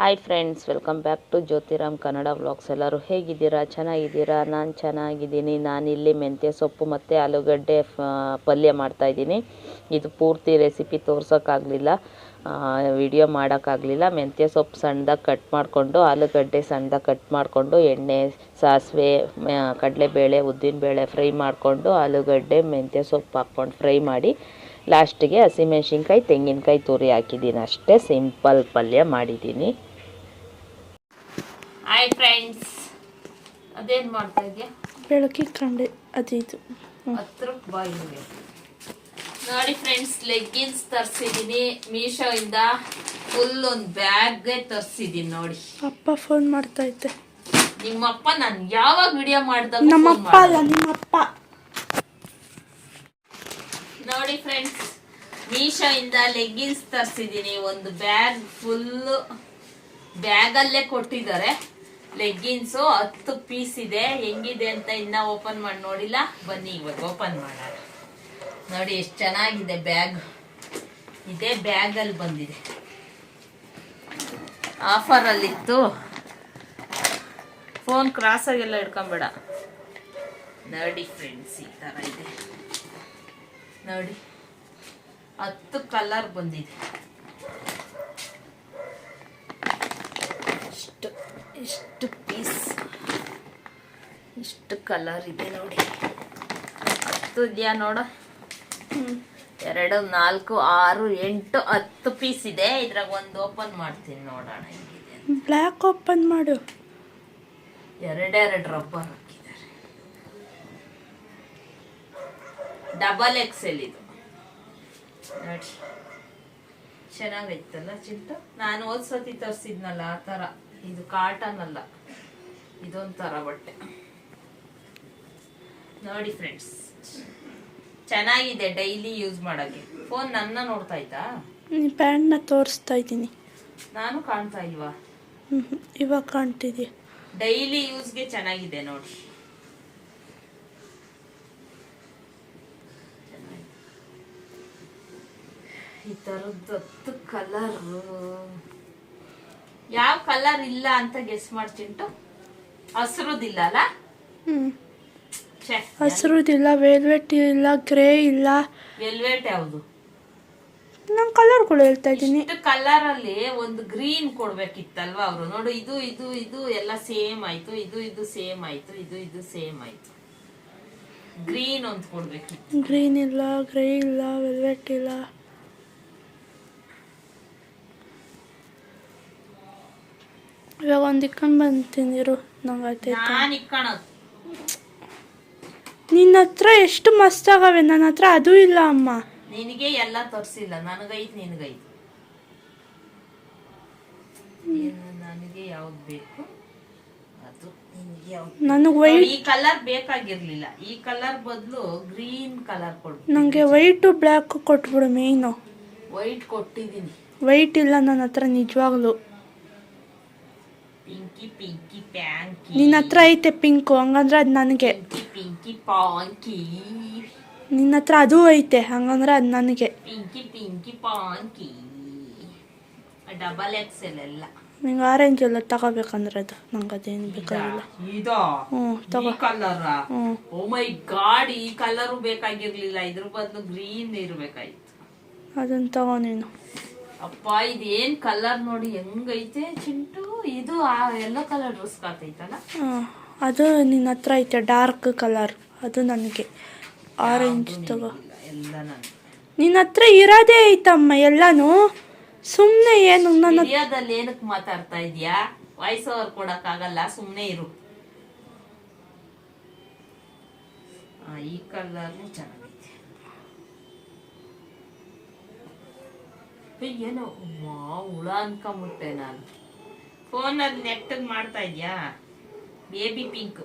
Hi friends welcome back to Jyothiram Kannada vlogs ಎಲ್ಲರೂ ಹೇಗಿದ್ದೀರಾ? ಚೆನ್ನಾಗಿದ್ದೀರಾ? ನಾನು ಚೆನ್ನಾಗಿದ್ದೀನಿ. ನಾನಿಲ್ಲಿ ಮೆಂತ್ಯ ಸೊಪ್ಪು ಮತ್ತು ಆಲೂಗಡ್ಡೆ ಪಲ್ಯ ಮಾಡ್ತಾಯಿದ್ದೀನಿ ಇದು ಪೂರ್ತಿ ರೆಸಿಪಿ ತೋರ್ಸೋಕ್ಕಾಗಲಿಲ್ಲ. ವಿಡಿಯೋ ಮಾಡೋಕ್ಕಾಗಲಿಲ್ಲ. ಮೆಂತ್ಯ ಸೊಪ್ಪು ಸಣ್ಣದಾಗಿ ಕಟ್ ಮಾಡಿಕೊಂಡು, ಆಲೂಗಡ್ಡೆ ಸಣ್ಣದಾಗಿ ಕಟ್ ಮಾಡಿಕೊಂಡು, ಎಣ್ಣೆ, ಸಾಸಿವೆ ಕಡಲೆಬೇಳೆ, ಉದ್ದಿನಬೇಳೆ ಫ್ರೈ ಮಾಡಿಕೊಂಡು, ಆಲೂಗಡ್ಡೆ, ಮೆಂತ್ಯ ಸೊಪ್ಪು ಹಾಕ್ಕೊಂಡು ಫ್ರೈ ಮಾಡಿ ಲಾಸ್ಟಿಗೆ ಹಸಿಮೆಣ್ಸಿನ್ಕಾಯಿ ತೆಂಗಿನಕಾಯಿ, ತುರಿ ಹಾಕಿದ್ದೀನಿ. ಅಷ್ಟೇ ಸಿಂಪಲ್ ಪಲ್ಯ ಮಾಡಿದ್ದೀನಿ. ಹಾಯ್ ಫ್ರೆಂಡ್ಸ್ ಅದೇನು ಮಾಡ್ತಾ ಇದೆಯಾ? ಬೆಳಕಿಗೆ ಕಂಡೆ ಅದು ಇದು ಹತ್ರಕ್ಕೆ ಬಾ ನೋಡಿ ಫ್ರೆಂಡ್ಸ್ ಲೆಗ್ಗಿನ್ಸ್ ತರಿಸಿದ್ದೀನಿ ಮೀಶೋಯಿಂದ ಫುಲ್ ಒಂದು ಬ್ಯಾಗ್ಗೆ ತರಿಸಿದ್ದೀನಿ ನೋಡಿ. ಅಪ್ಪ ಫೋನ್ ಮಾಡ್ತಾ ಇದ್ದೆ. ನಿಮ್ಮಪ್ಪ ನಾನು ಯಾವಾಗ ವಿಡಿಯೋ ಮಾಡ್ದಾಗ ನಮ್ಮಪ್ಪ ಅಲ್ಲ ನಿಮ್ಮಪ್ಪ. ನೋಡಿ ಫ್ರೆಂಡ್ಸ್ ಮೀಶೋ ಇಂದ ಲೆಗ್ಗಿನ್ಸ್ ತರಿಸಿದ್ದೀನಿ ಒಂದು ಬ್ಯಾಗ್ ಫುಲ್ ಬ್ಯಾಗಲ್ಲೇ ಕೊಟ್ಟಿದ್ದಾರೆ. ಲೆಗ್ಗಿನ್ಸು ಹತ್ತು ಪೀಸ್ ಇದೆ. ಹೆಂಗಿದೆ ಅಂತ ಇನ್ನ ಓಪನ್ ಮಾಡಿ, ನೋಡಿಲ್ಲ. ಬನ್ನಿ, ಇವಾಗ ಓಪನ್ ಮಾಡೋಣ. ನೋಡಿ, ಎಷ್ಟು ಚೆನ್ನಾಗಿದೆ ಬ್ಯಾಗ್ ಇದೇ ಬ್ಯಾಗಲ್ಲಿ ಬಂದಿದೆ. ಆಫರಲ್ಲಿತ್ತು ಫೋನ್ ಕ್ರಾಸಾಗೆಲ್ಲ ಇಟ್ಕೊಂಬೇಡ ನೋಡಿ ಫ್ರೆಂಡ್ಸ್ ಈ ಥರ ಇದೆ. ನೋಡಿ, ಹತ್ತು ಕಲರ್ ಬಂದಿದೆ. ಇಷ್ಟು ಇಷ್ಟು ಪೀಸ್ ಇಷ್ಟು ಕಲರ್ ಇದೆ ನೋಡಿ. ಹತ್ತು ಇದೆಯಾ ನೋಡ. ಎರಡು ನಾಲ್ಕು ಆರು ಎಂಟು ಹತ್ತು ಪೀಸ್ ಇದೆ. ಇದ್ರಾಗ ಒಂದು ಓಪನ್ ಮಾಡ್ತೀನಿ ನೋಡೋಣ ಹೆಂಗಿದೆ ಬ್ಲ್ಯಾಕ್ ಓಪನ್ ಮಾಡು. ಎರಡೆರಡು ರಬ್ಬರ್ ಹಾಕಿದ್ದಾರೆ. ಡಬಲ್ ಎಕ್ಸೆಲ್ ಇದು. ನೋಡಿ. ಚೆನ್ನಾಗೈತಲ್ಲ ಚಿಂಟು? ನಾನು ಹೋದ್ ಸತಿ ತರಿಸಿದ್ನಲ್ಲ ಆ ಥರ ಇದು ಕಾಟನ್ ಅಲ್ಲ. ಇದೊಂಥರ ಬಟ್ಟೆ. ನೋಡಿ ಫ್ರೆಂಡ್ಸ್ ಚೆನ್ನಾಗಿದೆ ಡೈಲಿ ಯೂಸ್ ಮಾಡೋಕ್ಕೆ. ಫೋನ್ ನನ್ನ ನೋಡ್ತಾ ಇದ್ದಾ? ನೀ ಪ್ಯಾಂಟ್ನ ತೋರಿಸ್ತಾ ಇದ್ದೀನಿ. ನಾನು ಕಾಣ್ತಾ ಇಲ್ವಾ? ಹ್ಞೂ. ಇವಾಗ ಕಾಣ್ತಿದ್ಯಾ ಡೈಲಿ ಯೂಸ್ಗೆ ಚೆನ್ನಾಗಿದೆ ನೋಡಿ. ಈ ಥರದ್ದು ಹತ್ತು ಕಲರ್ ಯಾವ ಕಲರ್ ಇಲ್ಲ ಅಂತ ಗೆಸ್ ಮಾಡ್ತಿಂಟು? ಹಸಿರುದಿಲ್ಲ ಅಲ್ಲ? ಹಸಿರುದಿಲ್ಲ ವೆಲ್ವೆಟ್ ಇಲ್ಲ ಗ್ರೇ ಇಲ್ಲ. ವೆಲ್ವೆಟ್ ಯಾವುದು? ನಾನು ಕೂಡ ಹೇಳ್ತಾ ಇದ್ದೀನಿ. ಕಲರ್ ಅಲ್ಲಿ ಒಂದು ಗ್ರೀನ್ ಕೊಡ್ಬೇಕಿತ್ತಲ್ವಾ ಅವರು? ನೋಡು ಇದು ಇದು ಇದು ಎಲ್ಲ ಸೇಮ್ ಆಯ್ತು ಇದು ಇದು ಸೇಮ್ ಆಯ್ತು ಇದು ಇದು ಸೇಮ್ ಆಯ್ತು. ಗ್ರೀನ್ ಒಂದು ಕೊಡ್ಬೇಕಿತ್ತು. ಗ್ರೀನ್ ಇಲ್ಲ ಗ್ರೇ ಇಲ್ಲ ವೆಲ್ವೆಟ್ ಇಲ್ಲ. ಇವಾಗ ಒಂದು ಇಕ್ಕೊಂಡು ಬಂತಿರು ನಂಗೆ ನಿನ್ನ ಹತ್ರ ಎಷ್ಟು ಮಸ್ತ್ ಆಗವೆ? ನನ್ನ ಹತ್ರ ಅದು ಇಲ್ಲ ಅಮ್ಮ. ನಿನಗೆ ಎಲ್ಲ ತೋರಿಸಿಲ್ಲ. ನನಗೈತ್ ನಿನಗೈತ್. ನನಗೆ ಯಾವ್ದು ಬೇಕು? ಅದು ನಿನಗೆ ಯಾವ್ದು ನನಗೆ ವೈಟ್ ಈ ಕಲರ್ ಬೇಕಾಗಿರ್ಲಿಲ್ಲ. ಈ ಕಲರ್ ಬದಲು ಗ್ರೀನ್ ಕಲರ್ ಕೊಡು. ನನಗೆ ವೈಟು ಬ್ಲ್ಯಾಕು ಕೊಟ್ಬಿಡು ಮೇಯ್ನು. ವೈಟ್ ಕೊಟ್ಟಿದ್ದೀನಿ ವೈಟ್ ಇಲ್ಲ ನನ್ನ ಹತ್ರ ನಿಜವಾಗ್ಲು. ಪಿಂಕಿ ಪಿಂಕಿ ಪ್ಯಾಂಕಿ ನಿನ್ನ ಹತ್ರ ಐತೆ ಪಿಂಕು ಹಂಗಂದ್ರೆ ಅದು ನನಗೆ ಪಿಂಕಿ ಪಿಂಕಿ ಪಾಂಕಿ ನಿನ್ನ ಹತ್ರ ಅದೂ ಐತೆ ಹಂಗಂದ್ರೆ ಅದು ನನಗೆ ಪಿಂಕಿ ಪಿಂಕಿ ಪಾಂಕಿ ಡಬಲ್ ಎಕ್ಸ್ ಎಲ್ ಎಲ್ಲ ನಿಂಗೆ ಆರೆಂಜ್ ಎಲ್ಲ ತಗೋಬೇಕಂದ್ರೆ ಅದು ನಂಗೆ ಅದೇನು ಬೇಕಾಗಿಲ್ಲ ಇದಾ ಹ್ಞೂ ತಗೋ. ಕಲರ್ ಹ್ಞೂ. ಓ ಮೈ ಗಾಡ್ ಈ ಕಲರು ಬೇಕಾಗಿರ್ಲಿಲ್ಲ. ಇದ್ರ ಬದಲು ಗ್ರೀನ್ ಇರ್ಬೇಕಾಯ್ತು. ಅದನ್ನು ತಗೋ ನೀನು. ಅಪ್ಪ ಇದೇನ್ ಕಲರ್ ನೋಡಿ ಹೆಂಗೈತೆ ಚಿಂಟು? ಇದು ಆ ಎಲ್ಲೋ ಕಲರ್ ರೋಸ್ ಕಾತೈತಲ್ಲ ಅದು ನಿನ್ನ ಹತ್ರ ಐತೆ ಡಾರ್ಕ್ ಕಲರ್ ಅದು ನನಗೆ. ಆರೆಂಜ್ ತಗೋ. ಇಲ್ಲ, ಎಲ್ಲ ನಾನು ನಿನ್ನ ಹತ್ರ ಇರೋದೇ ಐತಮ್ಮ ಎಲ್ಲಾನು. ಸುಮ್ಮನೆ ಏನು ನನ್ನ ಏನಕ್ಕೆ ಮಾತಾಡ್ತಾ ಇದೀಯಾ ವಾಯ್ಸ್ ಓವರ್ ಕೊಡಕ್ ಆಗಲ್ಲ ಸುಮ್ನೆ ಇರು. ಈ ಕಲರ್ ಚೆನ್ನಾಗೈತೆ ಏನೋ? ಮಾ ಹುಳ ಅನ್ಕೊಂಬಿಟ್ಟೆ ನಾನು. ಫೋನಲ್ಲಿ ನೆಟ್ ಮಾಡ್ತಾ ಇದ್ಯಾ? Baby pink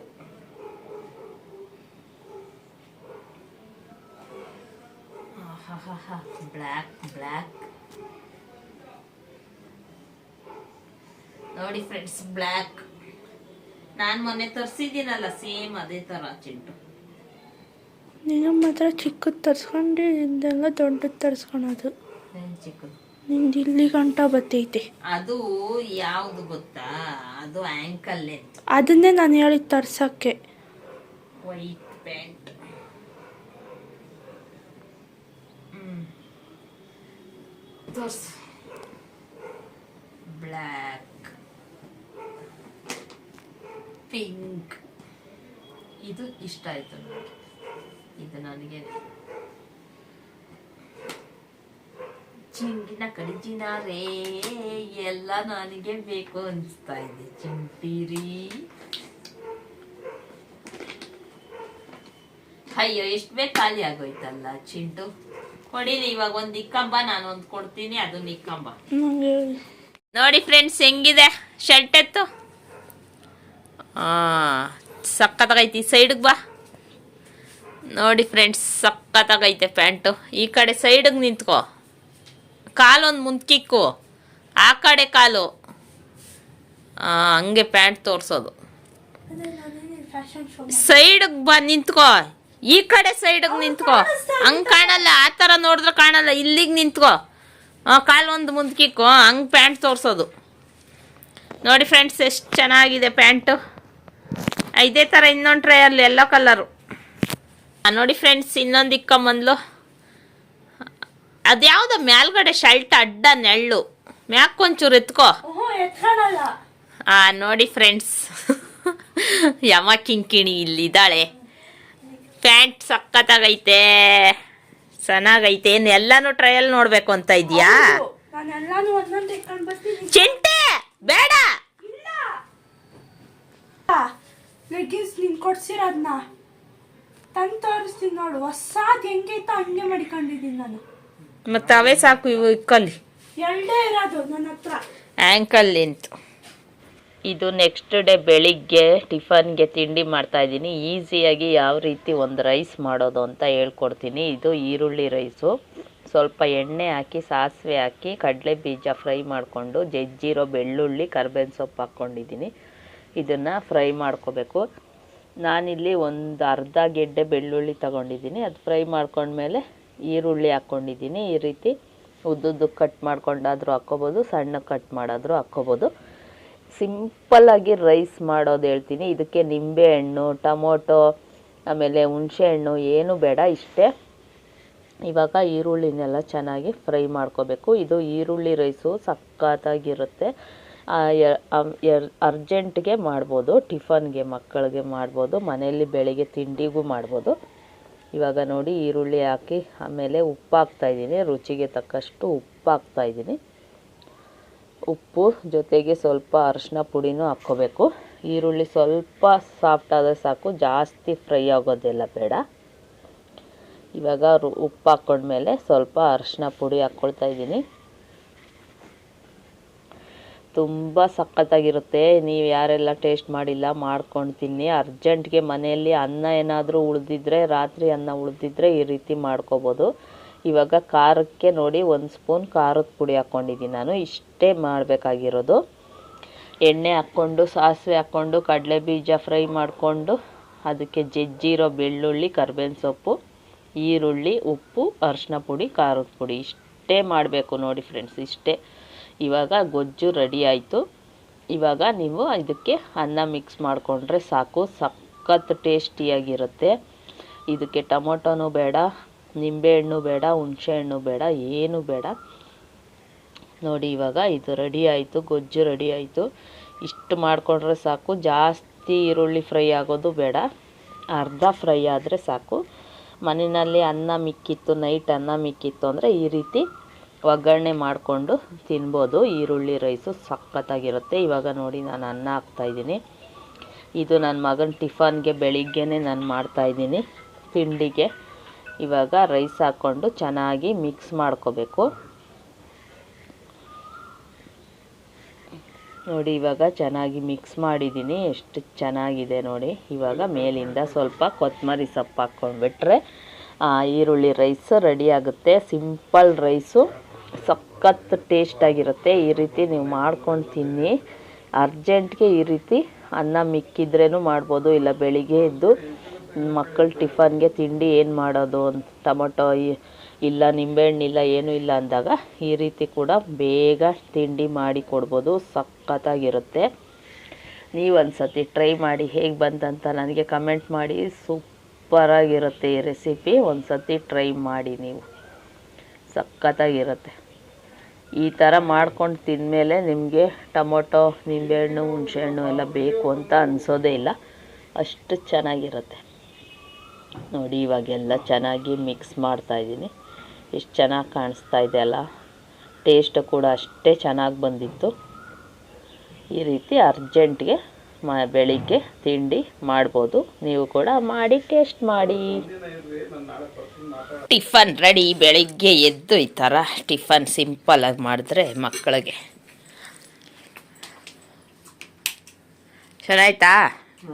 black black. ನೋಡಿ ಫ್ರೆಂಡ್ಸ್ ಬ್ಲ್ಯಾಕ್. ನಾನು ಮೊನ್ನೆ ತರಿಸಿದ್ದೀನಲ್ಲ ಸೇಮ್ ಅದೇ ಥರ ಚಿಂಟು. ನಿಮ್ಮ ಮಾತ್ರ ಚಿಕ್ಕದು ತರ್ಸ್ಕೊಂಡು ಇದೆಲ್ಲ ದೊಡ್ಡದು ತರ್ಸ್ಕೊಳೋದು. ಚಿಕ್ಕದು? ನಿಂದು ಇಲ್ಲಿ ಗಂಟ ಬತ್ತೈತೆ. ಅದು ಯಾವುದು ಗೊತ್ತಾ? ಅದು ಆಂಕಲ್ ಲೆಂತ್ ಅದನ್ನೇ ನಾನು ಹೇಳಿದ್ ತರ್ಸಕ್ಕೆ. ವೈಟ್ ಪ್ಯಾಂಟ್ ತೋರ್ಸು. ಬ್ಲ್ಯಾಕ್ ಪಿಂಕ್ ಇದು ಇಷ್ಟ ಆಯ್ತು ನನಗೆ ಇದು ನನಗೆ ಚಿಂಗಿನ ಕಡಿಜಿನ ರೇ ಎಲ್ಲ ನನಗೆ ಬೇಕು ಅನಿಸ್ತಾ ಇದೆ ಚಿಂಟಿರಿ ಅಯ್ಯೋ ಎಷ್ಟು ಬೇಕು ಖಾಲಿ ಆಗೋಯ್ತಲ್ಲ ಚಿಂಟು? ಕೊಡಿಲಿ ಇವಾಗ ಒಂದು ಇಕ್ಕಂಬ ನಾನು ಒಂದು ಕೊಡ್ತೀನಿ ಅದು ನಿಕ್ಕಂಬ ನೋಡಿ ಫ್ರೆಂಡ್ಸ್ ಹೆಂಗಿದೆ? ಶರ್ಟ್ ಎತ್ತು? ಸಕ್ಕತ್ತಾಗೈತಿ ಸೈಡ್ಗೆ ಬಾ. ನೋಡಿ ಫ್ರೆಂಡ್ಸ್ ಸಕ್ಕತ್ತಾಗೈತೆ ಪ್ಯಾಂಟು. ಈ ಕಡೆ ಸೈಡ್ಗೆ ನಿಂತ್ಕೋ. ಕಾಲೊಂದು ಮುಂದ್ಕಿಕ್ಕು ಆ ಕಡೆ ಕಾಲು. ಹಂಗೆ ಪ್ಯಾಂಟ್ ತೋರಿಸೋದು. ಸೈಡಿಗೆ ಬಾ, ನಿಂತ್ಕೋ. ಈ ಕಡೆ ಸೈಡಿಗೆ ನಿಂತ್ಕೋ. ಹಂಗೆ ಕಾಣಲ್ಲ, ಆ ಥರ ನೋಡಿದ್ರೆ ಕಾಣಲ್ಲ, ಇಲ್ಲಿಗೆ ನಿಂತ್ಕೋ. ಕಾಲು ಒಂದು ಮುಂದ್ಕಿಕ್ಕೋ ಹಂಗೆ ಪ್ಯಾಂಟ್ ತೋರಿಸೋದು. ನೋಡಿ ಫ್ರೆಂಡ್ಸ್, ಎಷ್ಟು ಚೆನ್ನಾಗಿದೆ ಪ್ಯಾಂಟು. ಇದೇ ಥರ ಇನ್ನೊಂದು ಟ್ರೈಯಲ್ಲಿ ಎಲ್ಲೋ ಕಲರು. ನೋಡಿ ಫ್ರೆಂಡ್ಸ್, ಇನ್ನೊಂದು ಇಕ್ಕೊಂಬಂದ್ಲು. ಅದ್ಯಾವುದೋ ಮ್ಯಾಲ್ಗಡೆ ಶರ್ಟ್ ಅಡ್ಡ ನೆಳ್ಳು. ಮ್ಯಾಕೊಂಚೂರು ಎತ್ಕೋ. ಆ ನೋಡಿ ಫ್ರೆಂಡ್ಸ್. ಯಮ ಕಿಂಕಿಣಿ ಇಲ್ಲಿದ್ದಾಳೆ. ಪ್ಯಾಂಟ್ ಸಕ್ಕತ್ತಾಗೈತೆ. ಚೆನ್ನಾಗೈತೆ ಎಲ್ಲಾನು ಟ್ರಯಲ್ ನೋಡ್ಬೇಕು ಅಂತ ಇದೆಯಾ? ಚಿಂಟೆ ಬೇಡ! ಇಲ್ಲ. ಲೆಗ್ಗಿನ್ಸ್ ನೀನ್ ಕೊಡ್ಸಿರೋದ್ನ ತಂದು ತೋರಿಸ್ತೀನಿ ನೋಡು. ಹೊಸಾದ್ ಹೆಂಗೈತೋ ಹಂಗೆ ಮಡಿಕೊಂಡಿದ್ದೀನಿ ನಾನು. ಮತ್ತೆ ಅವೇ ಸಾಕು ಇವು ಇಕ್ಕಲ್ಲಿ ಆ್ಯಂಕಲ್ ಲೆಂತ್ ಇದು ನೆಕ್ಸ್ಟ್ ಡೇ ಬೆಳಿಗ್ಗೆ ಟಿಫನ್ಗೆ ತಿಂಡಿ ಮಾಡ್ತಾ ಇದ್ದೀನಿ. ಈಸಿಯಾಗಿ ಯಾವ ರೀತಿ ಒಂದು ರೈಸ್ ಮಾಡೋದು ಅಂತ ಹೇಳ್ಕೊಡ್ತೀನಿ. ಇದು ಈರುಳ್ಳಿ ರೈಸು ಸ್ವಲ್ಪ ಎಣ್ಣೆ ಹಾಕಿ ಸಾಸಿವೆ ಹಾಕಿ ಕಡಲೆ ಬೀಜ ಫ್ರೈ ಮಾಡಿಕೊಂಡು ಜಜ್ಜಿರೋ ಬೆಳ್ಳುಳ್ಳಿ ಕರ್ಬೇವಿನ ಸೊಪ್ಪು ಹಾಕ್ಕೊಂಡಿದ್ದೀನಿ. ಇದನ್ನು ಫ್ರೈ ಮಾಡ್ಕೋಬೇಕು. ನಾನಿಲ್ಲಿ ಒಂದು ಅರ್ಧ ಗೆಡ್ಡೆ ಬೆಳ್ಳುಳ್ಳಿ ತಗೊಂಡಿದ್ದೀನಿ. ಅದು ಫ್ರೈ ಮಾಡ್ಕೊಂಡ್ಮೇಲೆ ಈರುಳ್ಳಿ ಹಾಕ್ಕೊಂಡಿದ್ದೀನಿ ಈ ರೀತಿ ಉದ್ದುದ್ದು ಕಟ್ ಮಾಡ್ಕೊಂಡಾದರೂ ಹಾಕ್ಕೋಬೋದು, ಸಣ್ಣ ಕಟ್ ಮಾಡಾದರೂ ಹಾಕ್ಕೋಬೋದು. ಸಿಂಪಲ್ಲಾಗಿ ರೈಸ್ ಮಾಡೋದು ಹೇಳ್ತೀನಿ. ಇದಕ್ಕೆ ನಿಂಬೆಹಣ್ಣು, ಟೊಮೊಟೊ, ಆಮೇಲೆ ಹುಣಸೆಹಣ್ಣು ಏನು ಬೇಡ, ಇಷ್ಟೇ. ಇವಾಗ ಈರುಳ್ಳಿನೆಲ್ಲ ಚೆನ್ನಾಗಿ ಫ್ರೈ ಮಾಡ್ಕೋಬೇಕು. ಇದು ಈರುಳ್ಳಿ ರೈಸು ಎರ್- ಅರ್ಜೆಂಟ್ಗೆ ಮಾಡ್ಬೋದು, ಟಿಫನ್ಗೆ ಮಕ್ಕಳಿಗೆ ಮಾಡ್ಬೋದು, ಮನೆಯಲ್ಲಿ ಬೆಳಿಗ್ಗೆ ತಿಂಡಿಗೂ ಮಾಡ್ಬೋದು. ಇವಾಗ ನೋಡಿ ಈರುಳ್ಳಿ ಹಾಕಿ, ಆಮೇಲೆ ಉಪ್ಪು ಹಾಕ್ತಾಯಿದ್ದೀನಿ ರುಚಿಗೆ ತಕ್ಕಷ್ಟು ಉಪ್ಪು ಹಾಕ್ತಾಯಿದ್ದೀನಿ ಉಪ್ಪು ಜೊತೆಗೆ ಸ್ವಲ್ಪ ಅರಶಿನ ಪುಡಿನೂ ಹಾಕ್ಕೋಬೇಕು. ಈರುಳ್ಳಿ ಸ್ವಲ್ಪ ಸಾಫ್ಟ್ ಆದರೆ ಸಾಕು, ಜಾಸ್ತಿ ಫ್ರೈ ಆಗೋದೆಲ್ಲ ಬೇಡ. ಇವಾಗ ಉಪ್ಪು ಹಾಕ್ಕೊಂಡ್ಮೇಲೆ ಸ್ವಲ್ಪ ಅರಶಿನ ಪುಡಿ ಹಾಕ್ಕೊಳ್ತಾ ಇದ್ದೀನಿ. ತುಂಬ ಸಖತ್ತಾಗಿರುತ್ತೆ. ನೀವು ಯಾರೆಲ್ಲ ಟೇಸ್ಟ್ ಮಾಡಿಲ್ಲ ಮಾಡ್ಕೊಂಡು ತಿನ್ನಿ. ಅರ್ಜೆಂಟ್ಗೆ ಮನೆಯಲ್ಲಿ ಅನ್ನ ಏನಾದರೂ ಉಳಿದಿದ್ರೆ, ರಾತ್ರಿ ಅನ್ನ ಉಳಿದಿದ್ರೆ ಈ ರೀತಿ ಮಾಡ್ಕೋಬೋದು. ಇವಾಗ ಖಾರಕ್ಕೆ ನೋಡಿ ಒಂದು ಸ್ಪೂನ್ ಖಾರದ ಪುಡಿ ಹಾಕ್ಕೊಂಡಿದ್ದೀನಿ ನಾನು. ಇಷ್ಟೇ ಮಾಡಬೇಕಾಗಿರೋದು. ಎಣ್ಣೆ ಹಾಕ್ಕೊಂಡು, ಸಾಸಿವೆ ಹಾಕ್ಕೊಂಡು ಕಡಲೆ ಬೀಜ ಫ್ರೈ ಮಾಡಿಕೊಂಡು, ಅದಕ್ಕೆ ಜಜ್ಜಿರೋ ಬೆಳ್ಳುಳ್ಳಿ, ಕರ್ಬೇವಿನ ಸೊಪ್ಪು, ಈರುಳ್ಳಿ, ಉಪ್ಪು ಅರಿಶಿನ ಪುಡಿ, ಖಾರದ ಪುಡಿ. ಇಷ್ಟೇ ಮಾಡಬೇಕು ನೋಡಿ ಫ್ರೆಂಡ್ಸ್, ಇಷ್ಟೇ. ಇವಾಗ ಗೊಜ್ಜು ರೆಡಿ ಆಯಿತು. ಇವಾಗ ನೀವು ಇದಕ್ಕೆ ಅನ್ನ ಮಿಕ್ಸ್ ಮಾಡಿಕೊಂಡ್ರೆ ಸಾಕು. ಸಖತ್ ಟೇಸ್ಟಿಯಾಗಿರುತ್ತೆ ಇದಕ್ಕೆ ಟೊಮೊಟೊನೂ ಬೇಡ, ನಿಂಬೆಹಣ್ಣು ಬೇಡ, ಹುಣಸೆಹಣ್ಣು ಬೇಡ, ಏನು ಬೇಡ. ನೋಡಿ ಇವಾಗ ಇದು ರೆಡಿ ಆಯಿತು, ಗೊಜ್ಜು ರೆಡಿ ಆಯಿತು. ಇಷ್ಟು ಮಾಡಿಕೊಂಡ್ರೆ ಸಾಕು. ಜಾಸ್ತಿ ಈರುಳ್ಳಿ ಫ್ರೈ ಆಗೋದು ಬೇಡ. ಅರ್ಧ ಫ್ರೈ ಆದರೆ ಸಾಕು. ಮನೆಯಲ್ಲಿ ಅನ್ನ ಮಿಕ್ಕಿತ್ತು ನೈಟ್ ಅನ್ನ ಮಿಕ್ಕಿತ್ತು ಅಂದರೆ ಈ ರೀತಿ ಒಗ್ಗರಣೆ ಮಾಡಿಕೊಂಡು ತಿನ್ಬೋದು. ಈರುಳ್ಳಿ ರೈಸು ಸಖತ್ತಾಗಿರುತ್ತೆ. ಇವಾಗ ನೋಡಿ ನಾನು ಅನ್ನ ಹಾಕ್ತಾಯಿದ್ದೀನಿ ಇದು ನನ್ನ ಮಗನ ಟಿಫನ್ಗೆ ಬೆಳಿಗ್ಗೆನೇ ನಾನು ಮಾಡ್ತಾಯಿದ್ದೀನಿ ತಿಂಡಿಗೆ ಇವಾಗ ರೈಸ್ ಹಾಕ್ಕೊಂಡು ಚೆನ್ನಾಗಿ ಮಿಕ್ಸ್ ಮಾಡ್ಕೋಬೇಕು. ನೋಡಿ ಇವಾಗ ಚೆನ್ನಾಗಿ ಮಿಕ್ಸ್ ಮಾಡಿದ್ದೀನಿ. ಎಷ್ಟು ಚೆನ್ನಾಗಿದೆ ನೋಡಿ. ಇವಾಗ ಮೇಲಿಂದ ಸ್ವಲ್ಪ ಕೊತ್ತಂಬರಿ ಸೊಪ್ಪು ಹಾಕ್ಕೊಂಡ್ಬಿಟ್ರೆ ಈರುಳ್ಳಿ ರೈಸ್ ರೆಡಿ ಆಗುತ್ತೆ. ಸಿಂಪಲ್ ರೈಸು ಸಖತ್ ಟೇಸ್ಟಾಗಿರುತ್ತೆ ಈ ರೀತಿ ನೀವು ಮಾಡ್ಕೊಂಡು ತಿನ್ನಿ. ಅರ್ಜೆಂಟ್ಗೆ ಈ ರೀತಿ ಅನ್ನ ಮಿಕ್ಕಿದ್ರೇ ಮಾಡ್ಬೋದು. ಇಲ್ಲ ಬೆಳಿಗ್ಗೆ ಎದ್ದು ಮಕ್ಕಳು ಟಿಫನ್ಗೆ ತಿಂಡಿ ಏನು ಮಾಡೋದು ಅಂತ ಟೊಮೊಟೊ ಇಲ್ಲ ನಿಂಬೆಹಣ್ಣಿಲ್ಲ ಏನೂ ಇಲ್ಲ ಅಂದಾಗ ಈ ರೀತಿ ಕೂಡ ಬೇಗ ತಿಂಡಿ ಮಾಡಿ ಕೊಡ್ಬೋದು. ಸಖತ್ತಾಗಿರುತ್ತೆ. ನೀವು ಸತಿ ಟ್ರೈ ಮಾಡಿ ಹೇಗೆ ಬಂತಂತ ನನಗೆ ಕಮೆಂಟ್ ಮಾಡಿ. ಸೂಪರಾಗಿರುತ್ತೆ ಈ ರೆಸಿಪಿ. ಒಂದು ಸತಿ ಟ್ರೈ ಮಾಡಿ ನೀವು. ಸಖತ್ತಾಗಿರುತ್ತೆ. ಈ ಥರ ಮಾಡ್ಕೊಂಡು ತಿಂದಮೇಲೆ ನಿಮಗೆ ಟೊಮೊಟೊ, ನಿಂಬೆಹಣ್ಣು, ಹುಣಸೆಹಣ್ಣು ಎಲ್ಲ ಬೇಕು ಅಂತ ಅನಿಸೋದೇ ಇಲ್ಲ. ಅಷ್ಟು ಚೆನ್ನಾಗಿರುತ್ತೆ. ನೋಡಿ, ಇವಾಗೆಲ್ಲ ಚೆನ್ನಾಗಿ ಮಿಕ್ಸ್ ಮಾಡ್ತಾಯಿದ್ದೀನಿ ಎಷ್ಟು ಚೆನ್ನಾಗಿ ಕಾಣಿಸ್ತಾ ಇದೆ ಅಲ್ಲ? ಟೇಸ್ಟ್ ಕೂಡ ಅಷ್ಟೇ ಚೆನ್ನಾಗಿ ಬಂದಿತ್ತು. ಈ ರೀತಿ ಅರ್ಜೆಂಟ್ಗೆ ಮ, ಬೆಳಿಗ್ಗೆ ತಿಂಡಿ ಮಾಡ್ಬೋದು. ನೀವು ಕೂಡ ಮಾಡಿ ಟೇಸ್ಟ್ ಮಾಡಿ. ಟಿಫನ್ ರೆಡಿ ಬೆಳಿಗ್ಗೆ ಎದ್ದು ಈ ಥರ ಟಿಫನ್ ಸಿಂಪಲಾಗಿ ಮಾಡಿದ್ರೆ ಮಕ್ಕಳಿಗೆ. ಚೆನ್ನಾಯ್ತಾ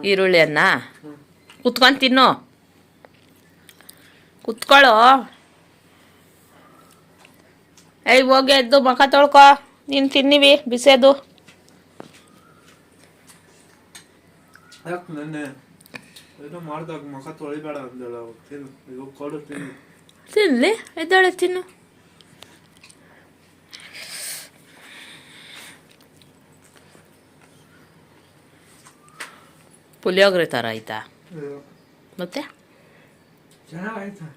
ಈರುಳ್ಳಿಯನ್ನ? ಕುತ್ಕೊಂಡು ತಿನ್ನು. ಕುತ್ಕೊಳ್ಳೋ. ಏಯ್, ಹೋಗಿ ಎದ್ದು ಮಖ ತೊಳ್ಕೊ. ನೀನು ತಿನ್ನಿವಿ, ಬಿಸೆದು. ಏನೋ ಮಾಡ್ದಾಗ ಮುಖ ತೊಳಿಬೇಡ ಅಂದೇಳ ತಿನ್ನು ಈಗ ಕೊಡು ತಿನ್ನು. ತಿನ್ಲಿ ಎದ್ದಾಳೆ ತಿನ್ನು. ಪುಳಿಯೋಗರೆ ಥರ ಆಯ್ತಾ? ಮತ್ತೆ? ಚೆನ್ನಾಗಾಯ್ತಾ?